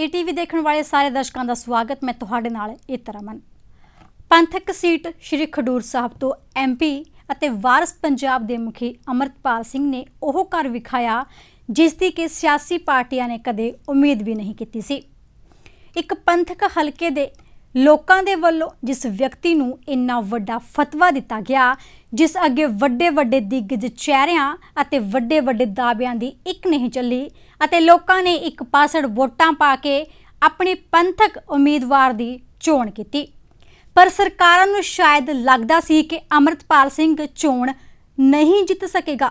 ATV ਦੇਖਣ ਵਾਲੇ ਸਾਰੇ ਦਰਸ਼ਕਾਂ ਦਾ ਸਵਾਗਤ। ਮੈਂ ਤੁਹਾਡੇ ਨਾਲ ਇਤਰਮਨ ਪੰਥਕ ਸੀਟ ਸ਼੍ਰੀ ਖਡੂਰ ਸਾਹਿਬ ਤੋਂ ਐਮਪੀ ਅਤੇ ਵਾਰਸ ਪੰਜਾਬ ਦੇ ਮੁਖੀ ਅਮਰਤਪਾਲ ਸਿੰਘ ਨੇ ਉਹ ਘਰ ਵਿਖਾਇਆ, ਜਿਸ ਦੀ ਕਿ ਸਿਆਸੀ ਪਾਰਟੀਆਂ ਨੇ ਕਦੇ ਉਮੀਦ ਵੀ ਨਹੀਂ ਕੀਤੀ ਸੀ। ਇੱਕ ਪੰਥਕ ਹਲਕੇ ਦੇ ਲੋਕਾਂ ਦੇ ਵੱਲੋਂ ਜਿਸ ਵਿਅਕਤੀ ਨੂੰ ਇੰਨਾ ਵੱਡਾ ਫਤਵਾ ਦਿੱਤਾ ਗਿਆ, ਜਿਸ ਅੱਗੇ ਵੱਡੇ ਵੱਡੇ ਦਿੱਗਜ ਚਿਹਰਿਆਂ ਅਤੇ ਵੱਡੇ ਵੱਡੇ ਦਾਅਵਿਆਂ ਦੀ ਇੱਕ ਨਹੀਂ ਚੱਲੀ ਅਤੇ ਲੋਕਾਂ ਨੇ ਇੱਕ ਪਾਸੜ ਵੋਟਾਂ ਪਾ ਕੇ ਆਪਣੀ ਪੰਥਕ ਉਮੀਦਵਾਰ ਦੀ ਚੋਣ ਕੀਤੀ। ਪਰ ਸਰਕਾਰਾਂ ਨੂੰ ਸ਼ਾਇਦ ਲੱਗਦਾ ਸੀ ਕਿ ਅਮਰਤਪਾਲ ਸਿੰਘ ਚੋਣ ਨਹੀਂ ਜਿੱਤ ਸਕੇਗਾ।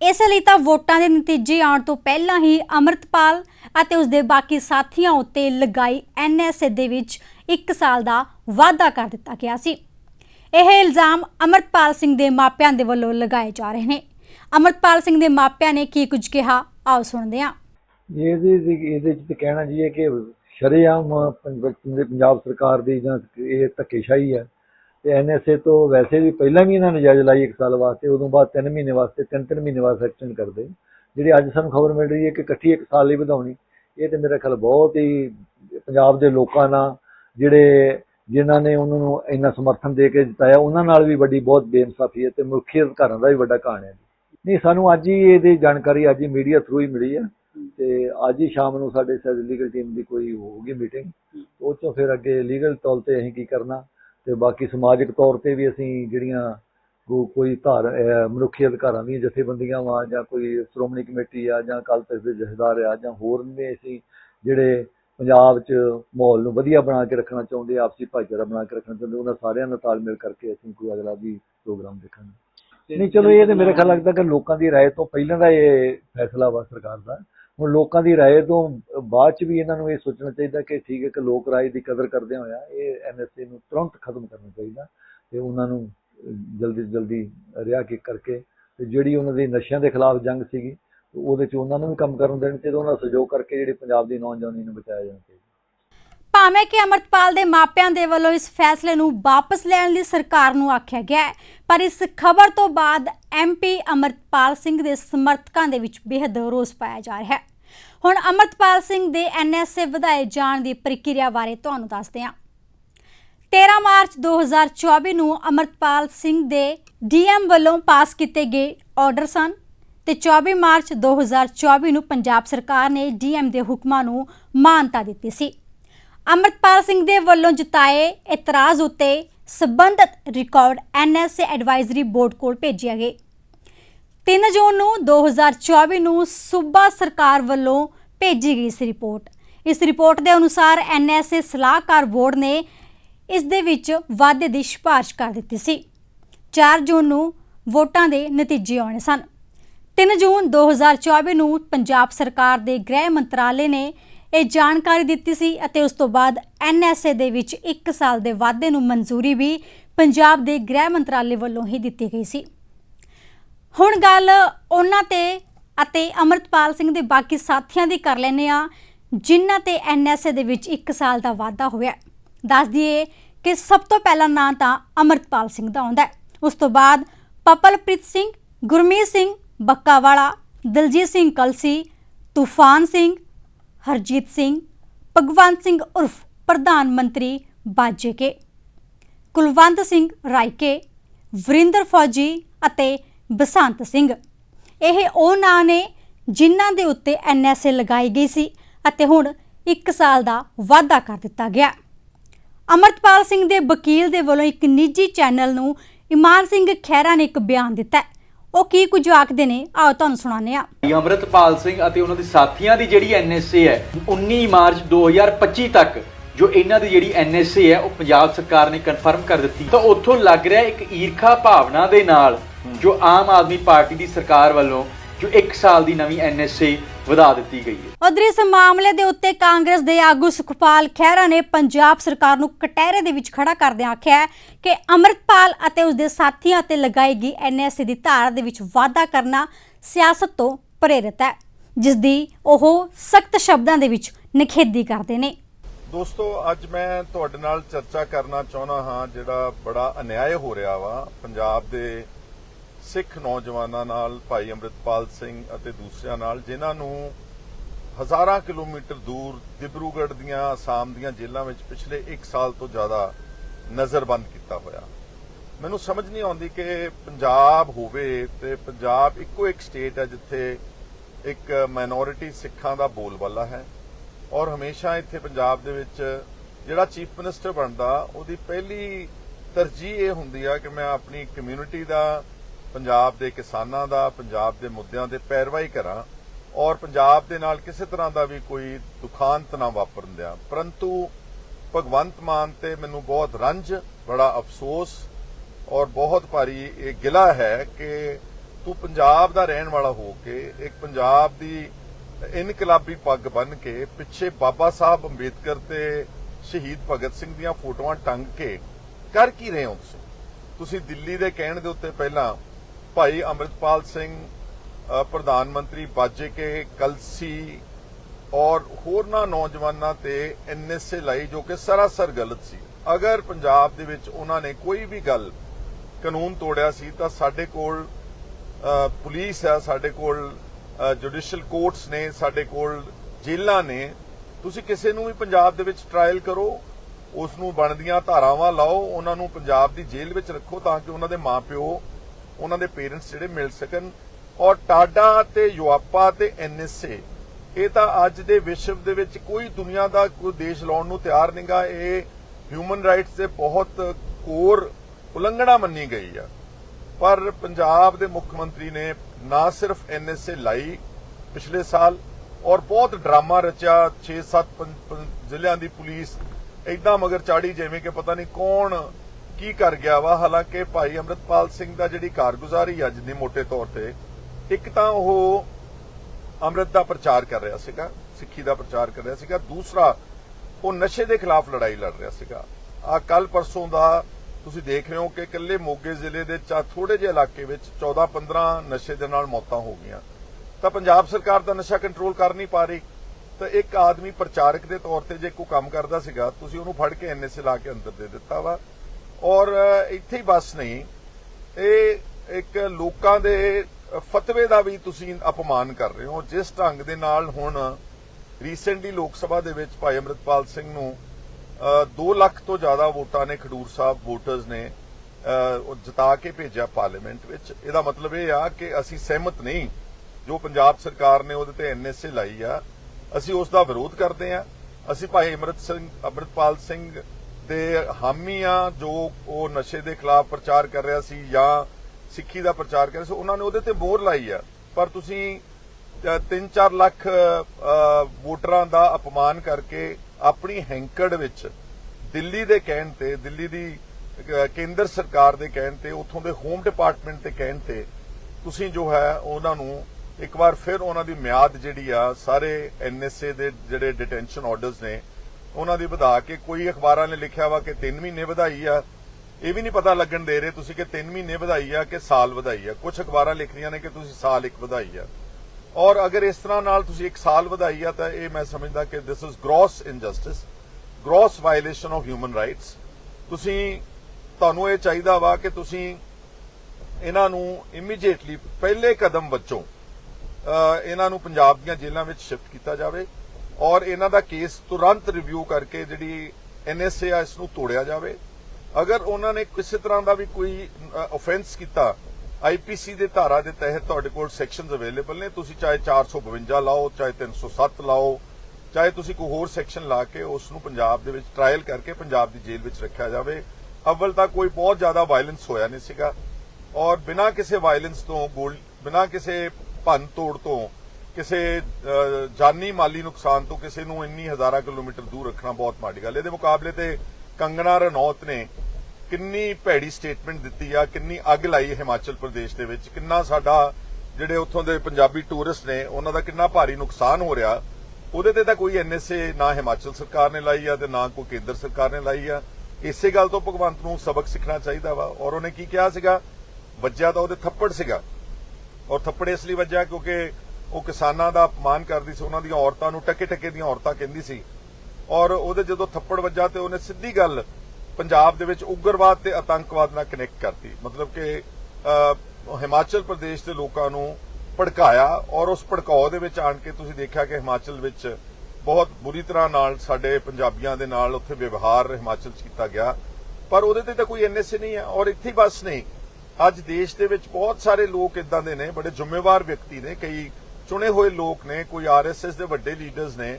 ਇਸ ਲਈ ਤਾਂ ਵੋਟਾਂ ਦੇ ਨਤੀਜੇ ਆਉਣ ਤੋਂ ਪਹਿਲਾਂ ਹੀ ਅਮਰਤਪਾਲ ਅਤੇ ਉਸਦੇ ਬਾਕੀ ਸਾਥੀਆਂ ਉੱਤੇ ਲਗਾਈ ਐਨਐਸਏ ਦੇ ਵਿੱਚ 1 ਸਾਲ ਦਾ ਵਾਅਦਾ ਕਰ ਦਿੱਤਾ ਗਿਆ ਸੀ। ਇਹ ਇਲਜ਼ਾਮ ਅਮਰਤਪਾਲ ਸਿੰਘ ਦੇ ਮਾਪਿਆਂ ਦੇ ਵੱਲੋਂ ਲਗਾਏ ਜਾ ਰਹੇ ਨੇ। ਅਮਰਤਪਾਲ ਸਿੰਘ ਦੇ ਮਾਪਿਆਂ ਨੇ ਕੀ ਕੁਝ ਕਿਹਾ, ਆਓ ਸੁਣਦੇ ਹਾਂ। ਇਹਦੇ ਇਹਦੇ ਚ ਤਾਂ ਕਹਿਣਾ ਜੀ ਹੈ ਕਿ ਸ਼ਰੇਆਮ ਪੰਜ- ਦੇ ਪੰਜਾਬ ਸਰਕਾਰ ਦੀ ਜਾਂ ਇਹ ਧੱਕੇਸ਼ਾਹੀ ਹੈ। ਤੇ ਐਨਐਸਏ ਤੋਂ ਵੈਸੇ ਵੀ ਪਹਿਲਾਂ ਵੀ ਇਹਨਾਂ ਨੇ ਜਾਇਜ਼ ਲਾਈ ਇੱਕ ਸਾਲ ਵਾਸਤੇ, ਉਦੋਂ ਬਾਅਦ 3 ਮਹੀਨੇ ਵਾਸਤੇ 3-3 ਮਹੀਨੇ ਵਾਸਤੇ ਐਕਸਟੈਂਡ ਕਰਦੇ। ਜਿਹੜੀ ਅੱਜ ਸਾਨੂੰ ਖਬਰ ਮਿਲ ਰਹੀ ਹੈ ਕਿ ਇਕੱਠੀ ਇੱਕ ਸਾਲ ਲਈ ਵਧਾਉਣੀ, ਇਹ ਤੇ ਮੇਰਾ ਖਿਆਲ ਬਹੁਤ ਹੀ ਪੰਜਾਬ ਦੇ ਲੋਕਾਂ ਨਾਲ ਜਿਹੜੇ ਜਿਨ੍ਹਾਂ ਨੇ ਉਹਨਾਂ ਨੂੰ ਇੰਨਾ ਸਮਰਥਨ ਦੇ ਕੇ ਜਿਤਾਇਆ, ਉਹਨਾਂ ਨਾਲ ਵੀ ਵੱਡੀ ਬਹੁਤ ਬੇਇਨਸਾਫੀ ਹੈ ਤੇ ਮਨੁੱਖੀ ਅਧਿਕਾਰਾਂ ਦਾ ਵੀ ਵੱਡਾ ਕਾਣ ਹੈ। ਨਹੀਂ, ਸਾਨੂੰ ਅੱਜ ਹੀ ਇਹਦੀ ਜਾਣਕਾਰੀ, ਅੱਜ ਹੀ ਮੀਡੀਆ ਥਰੂ ਹੀ ਮਿਲੀ ਹੈ। ਤੇ ਅੱਜ ਹੀ ਸ਼ਾਮ ਨੂੰ ਸਾਡੇ ਸਾਡੀ ਲੀਗਲ ਟੀਮ ਦੀ ਕੋਈ ਹੋਊਗੀ ਮੀਟਿੰਗ ਉਹ ਚੋਂ ਫਿਰ ਅੱਗੇ ਲੀਗਲ ਤੌਰ ਤੇ ਅਸੀਂ ਕੀ ਕਰਨਾ ਤੇ ਬਾਕੀ ਸਮਾਜਿਕ ਤੌਰ ਤੇ ਵੀ ਅਸੀਂ ਜਿਹੜੀਆਂ ਕੋ- ਕੋਈ ਧਾਰ ਅਹ ਮਨੁੱਖੀ ਅਧਿਕਾਰਾਂ ਦੀਆਂ ਜਥੇਬੰਦੀਆਂ ਵਾ ਜਾਂ ਕੋਈ ਸ਼੍ਰੋਮਣੀ ਕਮੇਟੀ ਆ ਜਾਂ ਅਕਾਲ ਤਖਤ ਦੇ ਜਥੇਦਾਰ ਆ ਜਾਂ ਹੋਰ ਨੇ ਅਸੀਂ ਜਿਹੜੇ ਪੰਜਾਬ 'ਚ ਮਾਹੌਲ ਨੂੰ ਵਧੀਆ ਬਣਾ ਕੇ ਰੱਖਣਾ ਚਾਹੁੰਦੇ ਆ, ਆਪਸੀ ਭਾਈਚਾਰਾ ਬਣਾ ਕੇ ਰੱਖਣਾ ਚਾਹੁੰਦੇ ਉਹਨਾਂ ਸਾਰਿਆਂ ਨਾਲ ਤਾਲਮੇਲ ਕਰਕੇ ਅਸੀਂ ਕੋਈ ਅਗਲਾ ਵੀ ਪ੍ਰੋਗਰਾਮ ਦੇਖਾਂਗੇ ਨਹੀਂ ਚਲੋ ਇਹ ਤੇ ਮੇਰੇ ਖਿਆਲ ਲੱਗਦਾ ਕਿ ਲੋਕਾਂ ਦੀ رائے ਤੋਂ ਪਹਿਲਾਂ ਦਾ ਇਹ ਫੈਸਲਾ ਵਾ ਸਰਕਾਰ ਦਾ ਹੁਣ ਲੋਕਾਂ ਦੀ رائے ਤੋਂ ਬਾਅਦ ਚ ਵੀ ਇਹਨਾਂ ਨੂੰ ਇਹ ਸੋਚਣਾ ਚਾਹੀਦਾ ਕਿ ਠੀਕ ਹੈ ਕਿ ਲੋਕ رائے ਦੀ ਕਦਰ ਕਰਦੇ ਹੋਇਆ ਇਹ ਐਨਐਸਏ ਨੂੰ ਤੁਰੰਤ ਖਤਮ ਕਰਨਾ ਚਾਹੀਦਾ ਤੇ ਉਹਨਾਂ ਨੂੰ ਅਹ, ਜਲਦੀ ਤੋਂ ਜਲਦੀ ਰਿਹਾ ਕਿ ਕਰਕੇ ਤੇ ਜਿਹੜੀ ਉਹਨਾਂ ਦੀ ਨਸ਼ਿਆਂ ਦੇ ਖਿਲਾਫ ਜੰਗ ਸੀਗੀ ਉਹਦੇ ਚ ਉਹਨਾਂ ਨੂੰ ਵੀ ਕੰਮ ਕਰਨ ਦੇਣ ਚਾਹੀਦਾ ਉਹਨਾਂ ਦਾ ਸਹਿਯੋਗ ਕਰਕੇ ਜਿਹੜੀ ਪੰਜਾਬ ਦੀ ਨੌਜਵਾਨੀ ਨੂੰ ਬਚਾਇਆ ਜਾਣਾ ਚਾਹੀਦਾ ਭਾਵੇਂ ਕਿ ਅਮਰਤਪਾਲ ਦੇ ਮਾਪਿਆਂ ਦੇ ਵੱਲੋਂ ਇਸ ਫੈਸਲੇ ਨੂੰ ਵਾਪਸ ਲੈਣ ਲਈ ਸਰਕਾਰ ਨੂੰ ਆਖਿਆ ਗਿਆ ਹੈ ਪਰ ਇਸ ਖਬਰ ਤੋਂ ਬਾਅਦ ਐਮਪੀ ਅਮਰਤਪਾਲ ਸਿੰਘ ਦੇ ਸਮਰਥਕਾਂ ਦੇ ਵਿੱਚ ਬੇਹੱਦ ਰੋਸ ਪਾਇਆ ਜਾ ਰਿਹਾ ਹੈ ਹੁਣ ਅਮਰਤਪਾਲ ਸਿੰਘ ਦੇ ਐਨਐਸਏ ਵਧਾਏ ਜਾਣ ਦੀ ਪ੍ਰਕਿਰਿਆ ਬਾਰੇ ਤੁਹਾਨੂੰ ਦੱਸਦੇ ਹਾਂ। 13 ਮਾਰਚ 2024 ਨੂੰ ਅਮਰਤਪਾਲ ਸਿੰਘ ਦੇ ਡੀਐਮ ਵੱਲੋਂ ਪਾਸ ਕੀਤੇ ਗਏ ਆਰਡਰ ਸਨ ਤੇ 24 ਮਾਰਚ 2024 ਨੂੰ ਪੰਜਾਬ ਸਰਕਾਰ ਨੇ ਡੀਐਮ ਦੇ ਹੁਕਮਾਂ ਨੂੰ ਮਾਨਤਾ ਦਿੱਤੀ ਸੀ। ਅਮਰਤਪਾਲ ਸਿੰਘ ਦੇ ਵੱਲੋਂ ਜਤਾਏ ਇਤਰਾਜ਼ ਉੱਤੇ ਸਬੰਧਤ ਰਿਕਾਰਡ ਐਨਐਸਏ ਐਡਵਾਈਜ਼ਰੀ ਬੋਰਡ ਕੋਲ ਭੇਜਿਆ ਗਿਆ। 3 ਜੂਨ ਨੂੰ 2024 ਨੂੰ ਸੂਬਾ ਸਰਕਾਰ ਵੱਲੋਂ ਭੇਜੀ ਗਈ ਇਸ ਰਿਪੋਰਟ। ਇਸ ਰਿਪੋਰਟ ਦੇ ਅਨੁਸਾਰ ਐਨਐਸਏ ਸਲਾਹਕਾਰ ਬੋਰਡ ਨੇ ਇਸ ਦੇ ਵਿੱਚ ਵਾਧੇ ਦੀ ਸਿਫਾਰਿਸ਼ ਕਰ ਦਿੱਤੀ ਸੀ। 4 ਜੂਨ ਨੂੰ ਵੋਟਾਂ ਦੇ ਨਤੀਜੇ ਆਉਣੇ ਸਨ। 3 ਜੂਨ 2024 ਨੂੰ ਪੰਜਾਬ ਸਰਕਾਰ ਦੇ ਗ੍ਰਹਿ ਮੰਤਰਾਲੇ ਨੇ ਇਹ ਜਾਣਕਾਰੀ ਦਿੱਤੀ ਸੀ ਅਤੇ ਉਸ ਤੋਂ ਬਾਅਦ ਐਨਐਸਏ ਦੇ ਵਿੱਚ 1 ਸਾਲ ਦੇ ਵਾਧੇ ਨੂੰ ਮਨਜ਼ੂਰੀ ਵੀ ਪੰਜਾਬ ਦੇ ਗ੍ਰਹਿ ਮੰਤਰਾਲੇ ਵੱਲੋਂ ਹੀ ਦਿੱਤੀ ਗਈ ਸੀ। ਹੁਣ ਗੱਲ ਉਹਨਾਂ ਤੇ ਅਤੇ ਅਮਰਤਪਾਲ ਸਿੰਘ ਦੇ ਬਾਕੀ ਸਾਥੀਆਂ ਦੀ ਕਰ ਲੈਨੇ ਆ ਜਿਨ੍ਹਾਂ ਤੇ ਐਨਐਸਏ ਦੇ ਵਿੱਚ 1 ਸਾਲ ਦਾ ਵਾਧਾ ਹੋਇਆ। ਦੱਸ ਦਈਏ ਕਿ ਸਭ ਤੋਂ ਪਹਿਲਾ ਨਾਂ ਤਾਂ ਅਮਰਤਪਾਲ ਸਿੰਘ ਦਾ ਆਉਂਦਾ ਹੈ। ਉਸ ਤੋਂ ਬਾਅਦ ਪਪਲਪ੍ਰੀਤ ਸਿੰਘ, ਗੁਰਮੀਤ ਸਿੰਘ, ਬੱਕਾਵਾਲਾ, ਦਲਜੀਤ ਸਿੰਘ ਕਲਸੀ, ਤੂਫਾਨ ਸਿੰਘ, ਹਰਜੀਤ ਸਿੰਘ, ਭਗਵੰਤ ਸਿੰਘ ਉਰਫ ਪ੍ਰਧਾਨ ਮੰਤਰੀ ਬਾਜੇ ਕੇ, ਕੁਲਵੰਤ ਸਿੰਘ ਰਾਇਕੇ ਵਰਿੰਦਰ ਫੌਜੀ ਅਤੇ ਬਸੰਤ ਸਿੰਘ। ਇਹ ਉਹ ਨਾਂ ਨੇ ਜਿਨ੍ਹਾਂ ਦੇ ਉੱਤੇ ਐਨਐਸਏ ਲਗਾਈ ਗਈ ਸੀ ਅਤੇ ਹੁਣ 1 ਸਾਲ ਦਾ ਵਾਅਦਾ ਕਰ ਦਿੱਤਾ ਗਿਆ। ਅਮਰਤਪਾਲ ਸਿੰਘ ਦੇ ਵਕੀਲ ਦੇ ਵੱਲੋਂ ਇੱਕ ਨਿੱਜੀ ਚੈਨਲ ਨੂੰ ਇਮਾਨ ਸਿੰਘ ਖਹਿਰਾ ਨੇ ਇੱਕ ਬਿਆਨ ਦਿੱਤਾ ਉਹ ਕੀ ਕੁਝ ਆਖਦੇ ਨੇ? ਆਓ ਤੁਹਾਨੂੰ ਸੁਣਾਉਂਦੇ ਹਾਂ। ਅਮਰਤਪਾਲ ਸਿੰਘ ਅਤੇ ਉਹਨਾਂ ਦੇ ਸਾਥੀਆਂ ਦੀ ਜਿਹੜੀ ਐਨਐਸਏ ਹੈ 19 ਮਾਰਚ 2025 ਤੱਕ ਜੋ ਇਹਨਾਂ ਦੀ ਜਿਹੜੀ ਐਨਐਸਏ ਹੈ, ਉਹ ਪੰਜਾਬ ਸਰਕਾਰ ਨੇ ਕਨਫਰਮ ਕਰ ਦਿੱਤੀ। ਤਾਂ ਉੱਥੋਂ ਲੱਗ ਰਿਹਾ ਇੱਕ ਈਰਖਾ ਭਾਵਨਾ ਦੇ ਨਾਲ ਜੋ ਆਮ ਆਦਮੀ ਪਾਰਟੀ ਦੀ ਸਰਕਾਰ ਵੱਲੋਂ ਜੋ 1 ਸਾਲ ਦੀ ਨਵੀਂ ਐਨਐਸਏ ਵਧਾ ਦਿੱਤੀ ਗਈ ਹੈ। ਉਧਰ ਇਸ ਮਾਮਲੇ ਦੇ ਉੱਤੇ ਕਾਂਗਰਸ ਦੇ ਆਗੂ ਸੁਖਪਾਲ ਖਹਿਰਾ ਨੇ ਪੰਜਾਬ ਸਰਕਾਰ ਨੂੰ ਕਟਹਿਰੇ ਦੇ ਵਿੱਚ ਖੜਾ ਕਰਦਿਆਂ ਆਖਿਆ ਕਿ ਅਮਰਤਪਾਲ ਅਤੇ ਉਸ ਦੇ ਸਾਥੀਆਂ ਤੇ ਲਗਾਈ ਗਈ ਐਨਐਸਏ ਦੀ ਧਾਰਾ ਦੇ ਵਿੱਚ ਵਾਅਦਾ ਕਰਨਾ ਸਿਆਸਤ ਤੋਂ ਪ੍ਰੇਰਿਤ ਹੈ ਜਿਸ ਦੀ ਉਹ ਸਖਤ ਸ਼ਬਦਾਂ ਦੇ ਵਿੱਚ ਨਿਖੇਧੀ ਕਰਦੇ ਨੇ। ਦੋਸਤੋ ਅੱਜ ਮੈਂ ਤੁਹਾਡੇ ਨਾਲ ਚਰਚਾ ਕਰਨਾ ਚਾਹੁੰਦਾ ਹਾਂ ਜਿਹੜਾ ਬੜਾ ਅਨਿਆਏ ਹੋ ਰਿਹਾ ਵਾ ਪੰਜਾਬ ਦੇ ਸਿੱਖ ਨੌਜਵਾਨਾਂ ਨਾਲ, ਭਾਈ ਅੰਮ੍ਰਿਤਪਾਲ ਸਿੰਘ ਅਤੇ ਦੂਸਰਿਆਂ ਨਾਲ, ਜਿਨ੍ਹਾਂ ਨੂੰ ਹਜ਼ਾਰਾਂ ਕਿਲੋਮੀਟਰ ਦੂਰ ਦਿਬਰੂਗੜ੍ਹ ਦੀਆਂ, ਅਸਾਮ ਦੀਆਂ ਜੇਲ੍ਹਾਂ ਵਿੱਚ ਪਿਛਲੇ 1 ਸਾਲ ਤੋਂ ਜ਼ਿਆਦਾ ਨਜ਼ਰਬੰਦ ਕੀਤਾ ਹੋਇਆ। ਮੈਨੂੰ ਸਮਝ ਨਹੀਂ ਆਉਂਦੀ ਕਿ ਪੰਜਾਬ ਹੋਵੇ ਤੇ ਪੰਜਾਬ ਇੱਕੋ ਇੱਕ ਸਟੇਟ ਹੈ ਜਿੱਥੇ ਇੱਕ ਮਾਈਨੋਰਿਟੀ ਸਿੱਖਾਂ ਦਾ ਬੋਲਬਾਲਾ ਹੈ ਔਰ ਹਮੇਸ਼ਾ ਇੱਥੇ ਪੰਜਾਬ ਦੇ ਵਿੱਚ ਜਿਹੜਾ ਚੀਫ ਮਿਨਿਸਟਰ ਬਣਦਾ, ਉਹਦੀ ਪਹਿਲੀ ਤਰਜੀਹ ਇਹ ਹੁੰਦੀ ਆ ਕਿ ਮੈਂ ਆਪਣੀ ਕਮਿਊਨਿਟੀ ਦਾ ਪੰਜਾਬ ਦੇ ਕਿਸਾਨਾਂ ਦਾ, ਪੰਜਾਬ ਦੇ ਮੁੱਦਿਆਂ ਦੇ ਪੈਰਵਾਈ ਕਰਾਂ ਔਰ ਪੰਜਾਬ ਦੇ ਨਾਲ ਕਿਸੇ ਤਰ੍ਹਾਂ ਦਾ ਵੀ ਕੋਈ ਦੁਖਾਂਤ ਨਾ ਵਾਪਰਨ ਦਿਆਂ। ਪਰੰਤੂ ਭਗਵੰਤ ਮਾਨ ਤੇ ਮੈਨੂੰ ਬਹੁਤ ਰੰਜ, ਬੜਾ ਅਫਸੋਸ ਔਰ ਬਹੁਤ ਭਾਰੀ ਇਹ ਗਿਲਾ ਹੈ ਕਿ ਤੂੰ ਪੰਜਾਬ ਦਾ ਰਹਿਣ ਵਾਲਾ ਹੋ ਕੇ ਇੱਕ ਪੰਜਾਬ ਦੀ ਇਨਕਲਾਬੀ ਪੱਗ ਬੰਨ ਕੇ ਪਿੱਛੇ ਬਾਬਾ ਸਾਹਿਬ ਅੰਬੇਦਕਰ ਤੇ ਸ਼ਹੀਦ ਭਗਤ ਸਿੰਘ ਦੀਆਂ ਫੋਟੋਆਂ ਟੰਗ ਕੇ ਕਰ ਕੀ ਰਹੇ ਹੋ ਤੁਸੀਂ? ਤੁਸੀਂ ਦਿੱਲੀ ਦੇ ਕਹਿਣ ਦੇ ਉੱਤੇ ਪਹਿਲਾਂ ਭਾਈ ਅੰਮ੍ਰਿਤਪਾਲ ਸਿੰਘ ਪ੍ਰਧਾਨ ਮੰਤਰੀ ਬਾਜੇ ਕੇ ਕਲਸੀ ਔਰ ਹੋਰਨਾਂ ਨੌਜਵਾਨਾਂ ਤੇ ਐਨਐਸਏ ਲਾਈ ਜੋ ਕਿ ਸਰਾਸਰ ਗਲਤ ਸੀ। ਅਗਰ ਪੰਜਾਬ ਦੇ ਵਿੱਚ ਉਹਨਾਂ ਨੇ ਕੋਈ ਵੀ ਗੱਲ ਕਾਨੂੰਨ ਤੋੜਿਆ ਸੀ ਤਾਂ ਸਾਡੇ ਕੋਲ ਪੁਲਿਸ ਹੈ, ਸਾਡੇ ਕੋਲ ਜੁਡੀਸ਼ੀਅਲ ਕੋਰਟਸ ਨੇ, ਸਾਡੇ ਕੋਲ ਜੇਲ੍ਹਾਂ ਨੇ। ਤੁਸੀਂ ਕਿਸੇ ਨੂੰ ਵੀ ਪੰਜਾਬ ਦੇ ਵਿੱਚ ਟ੍ਰਾਇਲ ਕਰੋ ਉਸ ਨੂੰ ਬਣਦੀਆਂ ਧਾਰਾਵਾਂ ਲਾਓ, ਉਹਨਾਂ ਨੂੰ ਪੰਜਾਬ ਦੀ ਜੇਲ੍ਹ ਵਿੱਚ ਰੱਖੋ ਤਾਂ ਕਿ ਉਹਨਾਂ ਦੇ ਮਾਪਿਓ ਉਹਨਾਂ ਦੇ ਪੇਰੈਂਟਸ ਜਿਹੜੇ ਮਿਲ ਸਕਣ। ਔਰ ਟਾਡਾ ਤੇ ਯੁਆਪਾ ਤੇ ਐਨਐਸਏ, ਇਹ ਤਾਂ ਅੱਜ ਦੇ ਵਿਸ਼ਵ ਦੇ ਵਿੱਚ ਕੋਈ ਦੁਨੀਆ ਦਾ ਕੋਈ ਦੇਸ਼ ਲਾਉਣ ਨੂੰ ਤਿਆਰ ਨਹੀਂਗਾ ਇਹ ਹਿਊਮਨ ਰਾਈਟਸ ਦੇ ਬਹੁਤ ਕੋਰ ਉਲੰਘਣਾ ਮੰਨੀ ਗਈ ਆ। ਪਰ ਪੰਜਾਬ ਦੇ ਮੁੱਖ ਮੰਤਰੀ ਨੇ ਨਾ ਸਿਰਫ ਐਨਐਸਏ ਲਾਈ ਪਿਛਲੇ ਸਾਲ, ਔਰ ਬਹੁਤ ਡਰਾਮਾ ਰਚਿਆ 6-7 ਜ਼ਿਲ੍ਹਿਆਂ ਦੀ ਪੁਲਿਸ। ਇਦਾਂ ਮਗਰ ਚਾੜੀ, ਜਿਵੇਂ ਕਿ ਪਤਾ ਨਹੀਂ ਕੌਣ ਕੀ ਕਰ ਗਿਆ ਵਾ? ਹਾਲਾਂਕਿ ਭਾਈ ਅੰਮ੍ਰਿਤਪਾਲ ਸਿੰਘ ਦਾ ਜਿਹੜੀ ਕਾਰਗੁਜ਼ਾਰੀ ਅੱਜ ਦੀ ਮੋٹے ਤੌਰ ਤੇ, ਇੱਕ ਤਾਂ ਉਹ ਅੰਮ੍ਰਿਤ ਦਾ ਪ੍ਰਚਾਰ ਕਰ ਰਿਹਾ ਸੀਗਾ, ਸਿੱਖੀ ਦਾ ਪ੍ਰਚਾਰ ਕਰ ਰਿਹਾ ਸੀਗਾ। ਦੂਸਰਾ, ਉਹ ਨਸ਼ੇ ਦੇ ਖਿਲਾਫ ਲੜਾਈ ਲੜ ਰਿਹਾ ਸੀਗਾ। ਆ ਕੱਲ ਪਰਸੋਂ ਦਾ ਤੁਸੀਂ ਦੇਖ ਰਹੇ ਹੋ ਕਿ ਇਕੱਲੇ ਮੋਗੇ ਜ਼ਿਲ੍ਹੇ ਦੇ ਚਾ ਥੋੜੇ ਜਿਹੇ ਇਲਾਕੇ ਵਿੱਚ 14-15 ਨਸ਼ੇ ਦੇ ਨਾਲ ਮੌਤਾਂ ਹੋ ਗਈਆਂ। ਤਾਂ ਪੰਜਾਬ ਸਰਕਾਰ ਦਾ ਨਸ਼ਾ ਕੰਟਰੋਲ ਕਰ ਨਹੀਂ ਪਾ ਰਹੀ। ਤਾਂ ਇੱਕ ਆਦਮੀ ਪ੍ਰਚਾਰਕ ਦੇ ਤੌਰ ਤੇ ਜੇ ਕੋਈ ਕੰਮ ਕਰਦਾ ਸੀਗਾ, ਤੁਸੀਂ ਉਹਨੂੰ ਫੜ ਕੇ ਐਨਐਸਏ ਲਾ ਕੇ ਅੰਦਰ ਦੇ ਦਿੱਤਾ ਵਾ। ਔਰ ਇੱਥੇ ਹੀ ਬਸ ਨਹੀਂ। ਇਹ ਇੱਕ ਲੋਕਾਂ ਦੇ ਫਤਵੇ ਦਾ ਵੀ ਤੁਸੀਂ ਅਪਮਾਨ ਕਰ ਰਹੇ ਹੋ। ਜਿਸ ਢੰਗ ਦੇ ਨਾਲ ਹੁਣ ਰੀਸੈਂਟਲੀ ਲੋਕ ਸਭਾ ਦੇ ਵਿੱਚ ਭਾਈ ਅਮਰਿਤਪਾਲ ਸਿੰਘ ਨੂੰ 2 ਲੱਖ ਤੋਂ ਜ਼ਿਆਦਾ ਵੋਟਾਂ ਨੇ, ਖਡੂਰ ਸਾਹਿਬ ਵੋਟਰਸ ਨੇ ਉਹ ਜਿਤਾ ਕੇ ਭੇਜਿਆ ਪਾਰਲੀਮੈਂਟ ਵਿੱਚ। ਇਹਦਾ ਮਤਲਬ ਇਹ ਆ ਕਿ ਅਸੀਂ ਸਹਿਮਤ ਨਹੀਂ। ਜੋ ਪੰਜਾਬ ਸਰਕਾਰ ਨੇ ਉਹਦੇ ਤੇ ਐਨਐਸਏ ਲਾਈ ਆ, ਅਸੀਂ ਉਸ ਦਾ ਵਿਰੋਧ ਕਰਦੇ ਆ। ਅਸੀਂ ਭਾਈ ਅਮਰਿਤ ਸਿੰਘ, ਅਮਰਿਤਪਾਲ ਸਿੰਘ ਦੇ ਹਾਮੀ ਆ ਜੋ ਉਹ ਨਸ਼ੇ ਦੇ ਖਿਲਾਫ ਪ੍ਰਚਾਰ ਕਰ ਰਿਹਾ ਸੀ ਜਾਂ ਸਿੱਖੀ ਦਾ ਪ੍ਰਚਾਰ ਕਰ ਰਿਹਾ ਸੀ, ਉਹਨਾਂ ਨੇ ਉਹਦੇ ਤੇ ਬੋਰ ਲਾਈ ਆ। ਪਰ ਤੁਸੀਂ 3-4 ਲੱਖ ਵੋਟਰਾਂ ਦਾ ਅਪਮਾਨ ਕਰਕੇ ਆਪਣੀ ਹੈਂਕੜ ਵਿੱਚ ਦਿੱਲੀ ਦੇ ਕਹਿਣ ਤੇ, ਦਿੱਲੀ ਦੀ ਕੇਂਦਰ ਸਰਕਾਰ ਦੇ ਕਹਿਣ ਤੇ, ਉੱਥੋਂ ਦੇ ਹੋਮ ਡਿਪਾਰਟਮੈਂਟ ਦੇ ਕਹਿਣ ਤੇ ਤੁਸੀਂ ਜੋ ਹੈ ਉਹਨਾਂ ਨੂੰ ਇੱਕ ਵਾਰ ਫਿਰ ਉਹਨਾਂ ਦੀ ਮਿਆਦ ਜਿਹੜੀ ਆ, ਸਾਰੇ ਐਨਐਸਏ ਦੇ ਜਿਹੜੇ ਡਿਟੈਂਸ਼ਨ ਆਰਡਰਸ ਨੇ ਉਹਨਾਂ ਦੀ ਵਧਾ ਕੇ ਕੋਈ ਅਖਬਾਰਾਂ ਨੇ ਲਿਖਿਆ ਵਾ ਕਿ 3 ਮਹੀਨੇ ਵਧਾਈ ਆ। ਇਹ ਵੀ ਨਹੀਂ ਪਤਾ ਲੱਗਣ ਦੇ ਰਹੇ ਤੁਸੀਂ ਕਿ 3 ਮਹੀਨੇ ਵਧਾਈ ਆ ਕਿ ਸਾਲ ਵਧਾਈ ਆ। ਕੁਝ ਅਖਬਾਰਾਂ ਲਿਖ ਰਹੀਆਂ ਨੇ ਕਿ ਤੁਸੀਂ ਸਾਲ ਇੱਕ ਵਧਾਈ ਆ। ਔਰ ਅਗਰ ਇਸ ਤਰ੍ਹਾਂ ਨਾਲ ਤੁਸੀਂ ਇੱਕ ਸਾਲ ਵਧਾਈ ਆ ਤਾਂ ਇਹ ਮੈਂ ਸਮਝਦਾ ਕਿ this is gross injustice gross violation of human rights ਤੁਸੀਂ ਤੁਹਾਨੂੰ ਇਹ ਚਾਹੀਦਾ ਵਾ ਕਿ ਤੁਸੀਂ ਇਹਨਾਂ ਨੂੰ ਇਮੀਡੀਏਟਲੀ ਪਹਿਲੇ ਕਦਮ ਵਜੋਂ ਅ, ਇਹਨਾਂ ਨੂੰ ਪੰਜਾਬ ਦੀਆਂ ਜੇਲ੍ਹਾਂ ਵਿੱਚ ਸ਼ਿਫਟ ਕੀਤਾ ਜਾਵੇ। ਔਰ ਇਹਨਾਂ ਦਾ ਕੇਸ ਤੁਰੰਤ ਰਿਵਿਊ ਕਰਕੇ ਜਿਹੜੀ ਐਨਐਸਏ ਆ ਇਸ ਨੂੰ ਤੋੜਿਆ ਜਾਵੇ। ਅਗਰ ਉਹਨਾਂ ਨੇ ਕਿਸੇ ਤਰ੍ਹਾਂ ਦਾ ਵੀ ਕੋਈ ਆਫੈਂਸ ਕੀਤਾ ਆਈਪੀਸੀ ਦੇ ਧਾਰਾ ਦੇ ਤਹਿਤ ਤੁਹਾਡੇ ਕੋਲ ਸੈਕਸ਼ਨਸ ਅਵੇਲੇਬਲ ਨੇ, ਤੁਸੀਂ ਚਾਹੇ 452 ਲਾਓ, ਚਾਹੇ 307 ਲਾਓ, ਚਾਹੇ ਤੁਸੀਂ ਕੋਈ ਹੋਰ ਸੈਕਸ਼ਨ ਲਾ ਕੇ ਉਸ ਨੂੰ ਪੰਜਾਬ ਦੇ ਵਿੱਚ ਟ੍ਰਾਇਲ ਕਰਕੇ ਪੰਜਾਬ ਦੀ ਜੇਲ੍ਹ ਵਿੱਚ ਰੱਖਿਆ ਜਾਵੇ। ਅਵਲ ਤਾਂ ਕੋਈ ਬਹੁਤ ਜ਼ਿਆਦਾ ਵਾਇਲੈਂਸ ਹੋਇਆ ਨਹੀਂ ਸੀਗਾ। ਔਰ ਬਿਨਾਂ ਕਿਸੇ ਵਾਇਲੈਂਸ ਤੋਂ, ਗੋਲ, ਬਿਨਾਂ ਕਿਸੇ ਭੰਨ ਤੋੜ ਤੋਂ ਕਿਸੇ ਜਾਨੀ ਮਾਲੀ ਨੁਕਸਾਨ ਤੋਂ ਕਿਸੇ ਨੂੰ ਇੰਨੀ ਹਜ਼ਾਰਾਂ ਕਿਲੋਮੀਟਰ ਦੂਰ ਰੱਖਣਾ ਬਹੁਤ ਮਾੜੀ ਗੱਲ ਇਹਦੇ ਮੁਕਾਬਲੇ ਤੇ ਕੰਗਣਾ ਰਣੌਤ ਨੇ ਕਿੰਨੀ ਭੈੜੀ ਸਟੇਟਮੈਂਟ ਦਿੱਤੀ ਆ, ਕਿੰਨੀ ਅੱਗ ਲਾਈ ਹਿਮਾਚਲ ਪ੍ਰਦੇਸ਼ ਦੇ ਵਿੱਚ, ਕਿੰਨਾ ਸਾਡਾ ਜਿਹੜੇ ਉੱਥੋਂ ਦੇ ਪੰਜਾਬੀ ਟੂਰਿਸਟ ਨੇ, ਉਹਨਾਂ ਦਾ ਕਿੰਨਾ ਭਾਰੀ ਨੁਕਸਾਨ ਹੋ ਰਿਹਾ। ਉਹਦੇ ਤੇ ਤਾਂ ਕੋਈ ਐਨਐਸਏ ਨਾ ਹਿਮਾਚਲ ਸਰਕਾਰ ਨੇ ਲਾਈ ਆ ਤੇ ਨਾ ਕੋਈ ਕੇਂਦਰ ਸਰਕਾਰ ਨੇ ਲਾਈ ਆ। ਇਸੇ ਗੱਲ ਤੋਂ ਭਗਵੰਤ ਨੂੰ ਸਬਕ ਸਿੱਖਣਾ ਚਾਹੀਦਾ ਵਾ। ਔਰ ਉਹਨੇ ਕੀ ਕਿਹਾ ਸੀਗਾ? ਵੱਜਿਆ ਤਾਂ ਉਹਦੇ ਥੱਪੜ ਸੀਗਾ। ਔਰ ਥੱਪੜ ਇਸ ਲਈ ਵੱਜਿਆ ਕਿਉਂਕਿ ਉਹ ਕਿਸਾਨਾਂ ਦਾ ਅਪਮਾਨ ਕਰਦੀ ਸੀ, ਉਹਨਾਂ ਦੀਆਂ ਔਰਤਾਂ ਨੂੰ ਟਕੇ ਟਕੇ ਦੀਆਂ ਔਰਤਾਂ ਕਹਿੰਦੀ ਸੀ। ਔਰ ਉਹਦੇ ਜਦੋਂ ਥੱਪੜ ਵੱਜਾ ਤੇ ਉਹਨੇ ਸਿੱਧੀ ਗੱਲ ਪੰਜਾਬ ਦੇ ਵਿੱਚ ਉਗਰਵਾਦ ਤੇ ਆਤੰਕਵਾਦ ਨਾਲ ਕਨੈਕਟ ਕਰਤੀ। ਮਤਲਬ ਕਿ ਹਿਮਾਚਲ ਪ੍ਰਦੇਸ਼ ਦੇ ਲੋਕਾਂ ਨੂੰ ਭੜਕਾਇਆ ਔਰ ਉਸ ਭੜਕਾਓ ਦੇ ਵਿੱਚ ਆਣ ਕੇ ਤੁਸੀਂ ਦੇਖਿਆ ਕਿ ਹਿਮਾਚਲ ਵਿੱਚ ਬਹੁਤ ਬੁਰੀ ਤਰ੍ਹਾਂ ਨਾਲ ਸਾਡੇ ਪੰਜਾਬੀਆਂ ਦੇ ਨਾਲ ਉੱਥੇ ਵਿਵਹਾਰ ਹਿਮਾਚਲ 'ਚ ਕੀਤਾ ਗਿਆ। ਪਰ ਉਹਦੇ ਤੇ ਤਾਂ ਕੋਈ ਐਨਐਸਏ ਨਹੀਂ ਹੈ ਔਰ ਇੱਥੇ ਬਸ ਨਹੀਂ। ਅੱਜ ਦੇਸ਼ ਦੇ ਵਿੱਚ ਬਹੁਤ ਸਾਰੇ ਲੋਕ ਇਦਾਂ ਦੇ ਨੇ, ਬੜੇ ਜ਼ਿੰਮੇਵਾਰ ਵਿਅਕਤੀ ਨੇ, ਕਈ ਚੁਣੇ ਹੋਏ ਲੋਕ ਨੇ, ਕੋਈ ਆਰਐਸਐਸ ਦੇ ਵੱਡੇ ਲੀਡਰਸ ਨੇ,